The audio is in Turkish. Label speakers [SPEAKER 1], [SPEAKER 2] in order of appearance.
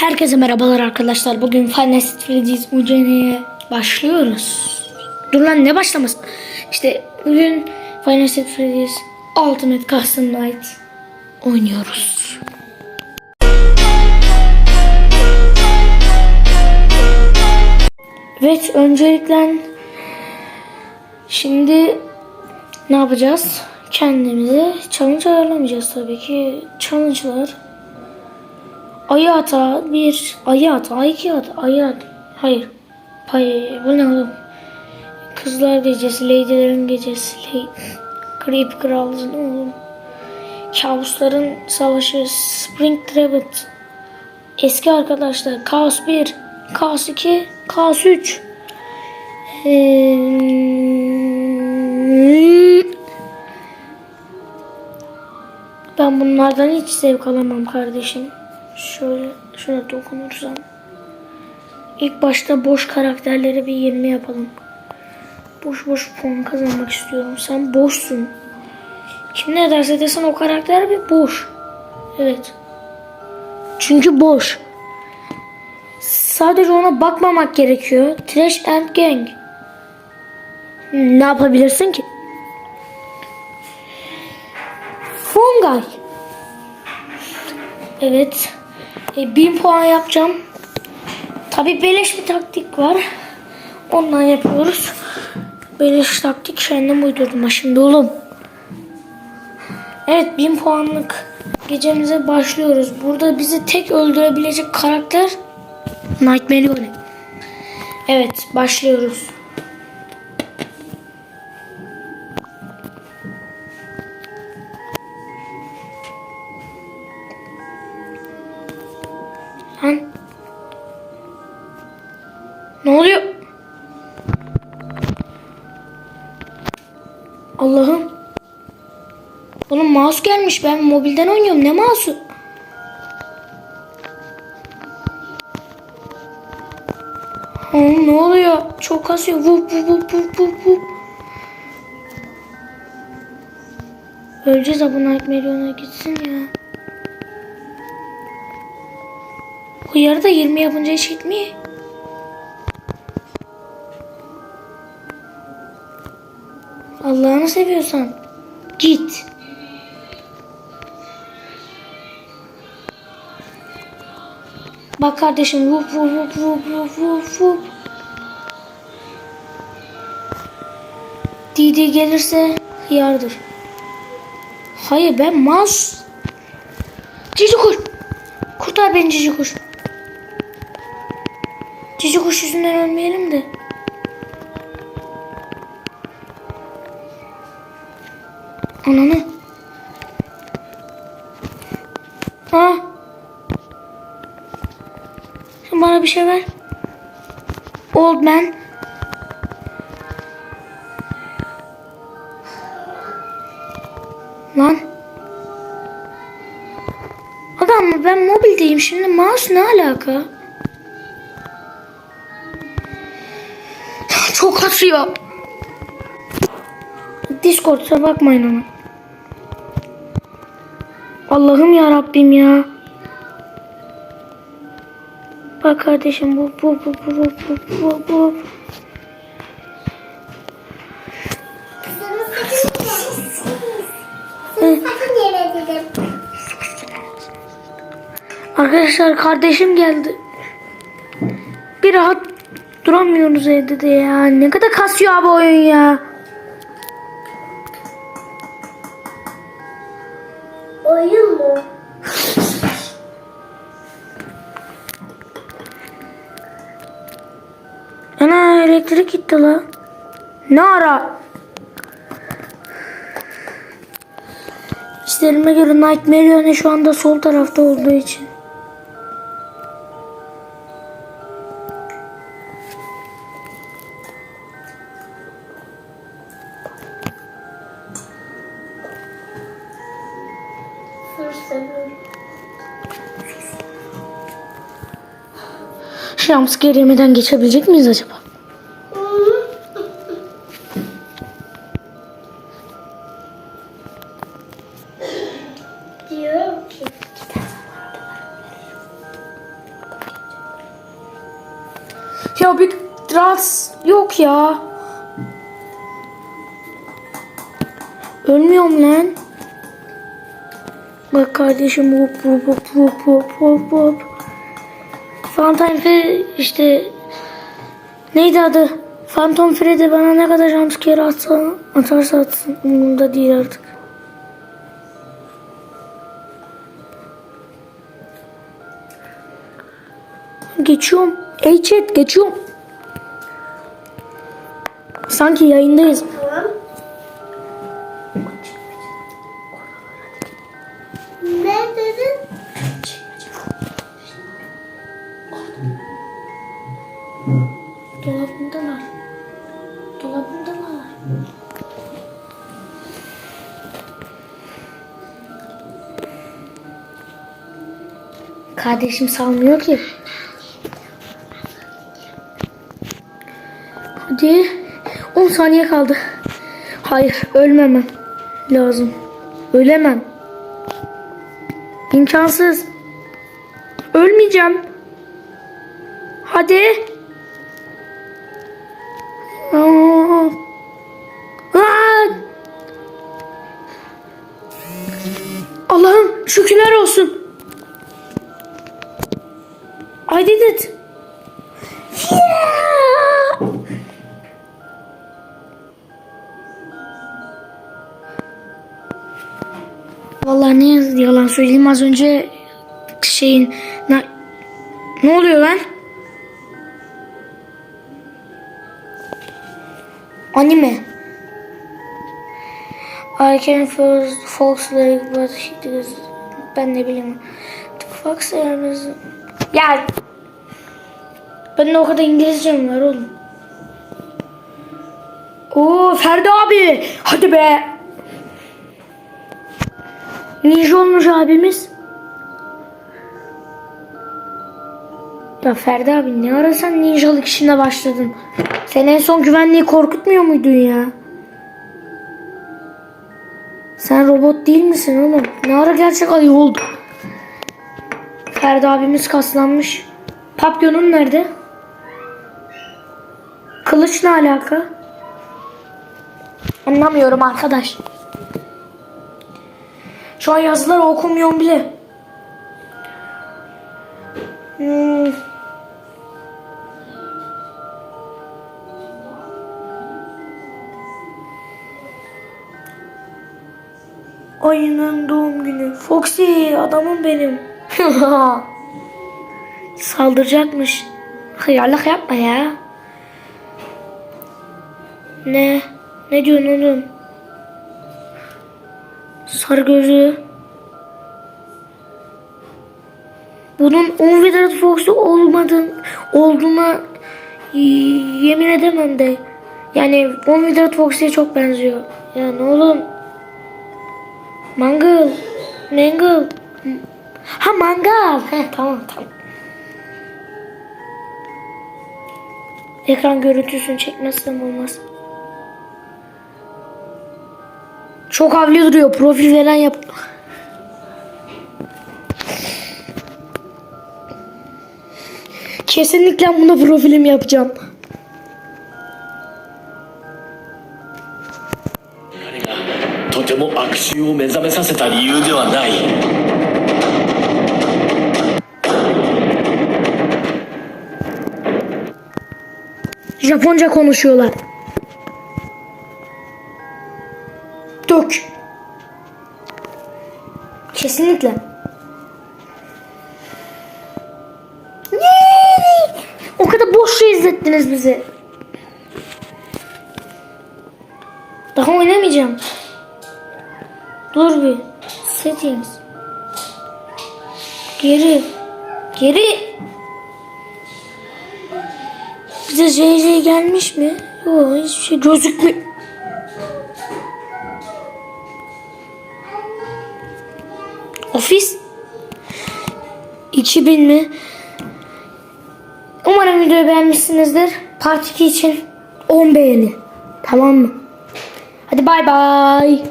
[SPEAKER 1] Herkese merhabalar arkadaşlar. Bugün at Freddy's UCN'ye başlıyoruz. Dur lan ne başlaması? İşte bugün at Freddy's Ultimate Custom Night oynuyoruz. Evet öncelikle şimdi ne yapacağız? Kendimize challenge ayarlamayacağız tabii ki. Challenge'lar Ayı ata bir, ayı ata, iki ata, ayı ata. Hayır. Hayır, bu ne oğlum? Kızlar gecesi, ladylerin gecesi, lady. Creep Kral'ın oğlum. Kabusların savaşı, Spring Trapper. Eski arkadaşlar, Kaos 1, Kaos 2, Kaos 3. Ee, ben bunlardan hiç zevk alamam kardeşim. Şöyle şuna dokunursam. İlk başta boş karakterlere bir 20 yapalım. Boş boş puan kazanmak istiyorum. Sen boşsun. Kim ne derse desin o karakter bir boş. Evet. Çünkü boş. Sadece ona bakmamak gerekiyor. Trash and Gang. Ne yapabilirsin ki? Fungi. Evet. E, 1000 puan yapacağım. Tabi beleş bir taktik var. Ondan yapıyoruz. Beleş taktik kendim uydurdum şimdi oğlum. Evet 1000 puanlık gecemize başlıyoruz. Burada bizi tek öldürebilecek karakter Nightmare. Evet başlıyoruz. Ne oluyor? Allah'ım. Oğlum mouse gelmiş. Ben mobilden oynuyorum. Ne mouse'u? Oğlum ne oluyor? Çok kasıyor. Vup vup vup vup vup vup. Öleceğiz bu Nightmare'ına gitsin ya. Bu yarıda 20 yapınca hiç gitmiyor. Allah'ını seviyorsan git. Bak kardeşim vup vup vup vup vup vup vup. Didi gelirse yardır. Hayır ben mouse. Cici kuş. Kurtar beni cici kuş. Cici kuş yüzünden ölmeyelim de. Ananı. Ha. Sen bana bir şey ver. Old man. Lan. Adam ben mobildeyim şimdi mouse ne alaka? Çok kasıyor. Discord'a bakmayın ama. Allah'ım ya Rabbim ya. Bak kardeşim bu bu bu bu bu bu bu bu. Arkadaşlar kardeşim geldi. Bir rahat duramıyoruz evde de ya. Ne kadar kasıyor abi oyun ya. Gitti la. Ne ara? İşlerime göre Nightmare yönü şu anda sol tarafta olduğu için. Jumpscare yemeden geçebilecek miyiz acaba? Ya bir rahatsız yok ya. Ölmüyorum lan. Bak kardeşim hop hop hop hop hop hop hop. Phantom Freddy işte neydi adı? Phantom Freddy bana ne kadar jumpscare atsa, atarsa atsın umurumda değil artık. Geçiyorum. Ey chat geçiyorum. Sanki yayındayız.
[SPEAKER 2] Ne dedin?
[SPEAKER 1] Dolabındalar. Dolabındalar. Kardeşim salmıyor ki. Hadi. 10 saniye kaldı. Hayır, ölmemem lazım. Ölemem. İmkansız. Ölmeyeceğim. Hadi. Allah'ım şükürler olsun. I did it. Yeah! Ne yalan söyleyeyim az önce şeyin ne, ne oluyor lan? Anime. I can feel Fox like but he does. Ben ne bileyim. The Fox is... Ya. Ben o kadar İngilizcem var oğlum. Oo Ferdi abi. Hadi be. Ninja olmuş abimiz. Ya Ferdi abi ne ara sen ninjalık işine başladın? Sen en son güvenliği korkutmuyor muydun ya? Sen robot değil misin oğlum? Ne ara gerçek ayı oldu? Ferdi abimiz kaslanmış. Papyonun nerede? Kılıç ne alaka? Anlamıyorum arkadaş. Şu an yazıları okumuyorum bile. Hmm. Ayının doğum günü. Foxy adamım benim. Saldıracakmış. Hıyarlık yapma ya. Ne? Ne diyorsun oğlum? Sarı gözü. Bunun 10 Vedat Fox'u olmadığın olduğuna yemin edemem de. Yani 10 Vedat Fox'e çok benziyor. Yani oğlum. Mangal. Mangal. Ha mangal. Heh, tamam tamam. Ekran görüntüsünü çekmezsem olmaz. Çok havli duruyor. Profil veren yap. Kesinlikle buna profilim yapacağım. Japonca konuşuyorlar. Dök. Kesinlikle. Yay! O kadar boş şey izlettiniz bize. Daha oynamayacağım. Dur bir. Settings. Geri. Geri. Bize JJ gelmiş mi? Yok hiçbir şey gözükmüyor. Ofis 2000 mi? Umarım videoyu beğenmişsinizdir. Part 2 için 10 beğeni. Tamam mı? Hadi bay bay.